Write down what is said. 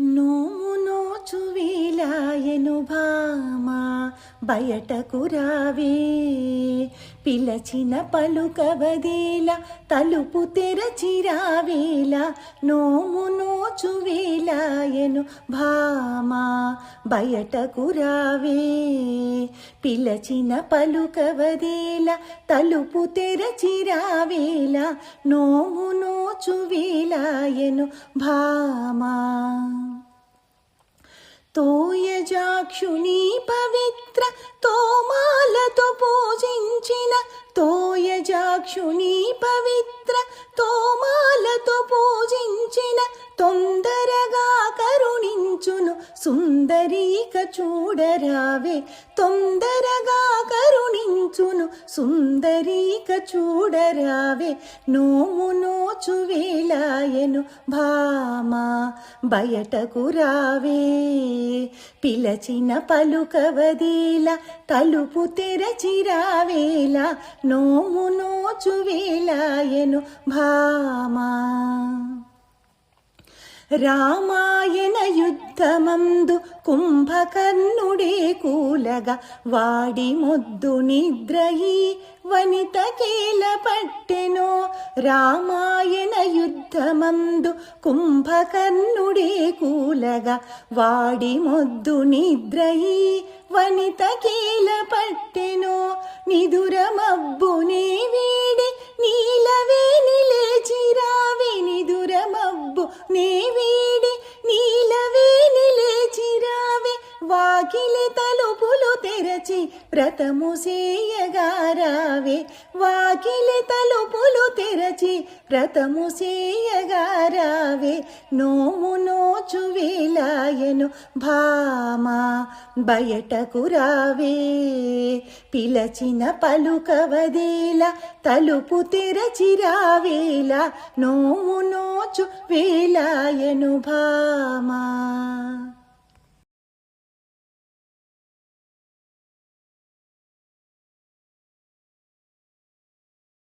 నోము నోచు వేలాయను భామా బయటకు రావే. పిలచిన పలుకవదేల తలుపు తెరచి రావేల నోము నోచు వేలాయను భామా బయటకు రావే. పిలచిన పలుకవదేల తలుపు తెరచిరావేల నోము నోచువేలాయను భామా. తోయజాక్షుని పవిత్ర తోమాలతో పూజించిన తోయజాక్షుని పవిత్ర తోమాలతో పూజ సుందరీక చూడరావే తొందరగా కరుణించును. సుందరీక చూడరావే నోము నోచు వేలాయను భామా బయటకు రావే. పిలచిన పలుకవదేల తలుపు తెరచిరావేల నోము నోచు వేలాయను భామా రామాయణ యుద్ధమందు కుంభకర్ణుడే కూలగా వాడి ముద్దు నిద్రయి వనిత కేల పట్టెను రామాయణ యుద్ధమందు కుంభకర్ణుడే కూలగా వాడి ముద్దు నిద్రయి వనిత కేల పట్టెను నిదురమబ్బునే వాకిలి తలుపులు తెరచి వ్రతము సేయగారావే వాకిలి తలుపులు తెరచి వ్రతము సేయగారావే నోము నోచు వేలాయను భామా బయటకు రావే. పిలచిన పలుకవదేల తలుపు తెరచి రావేలా. నోము నోచు వేలాయను భామా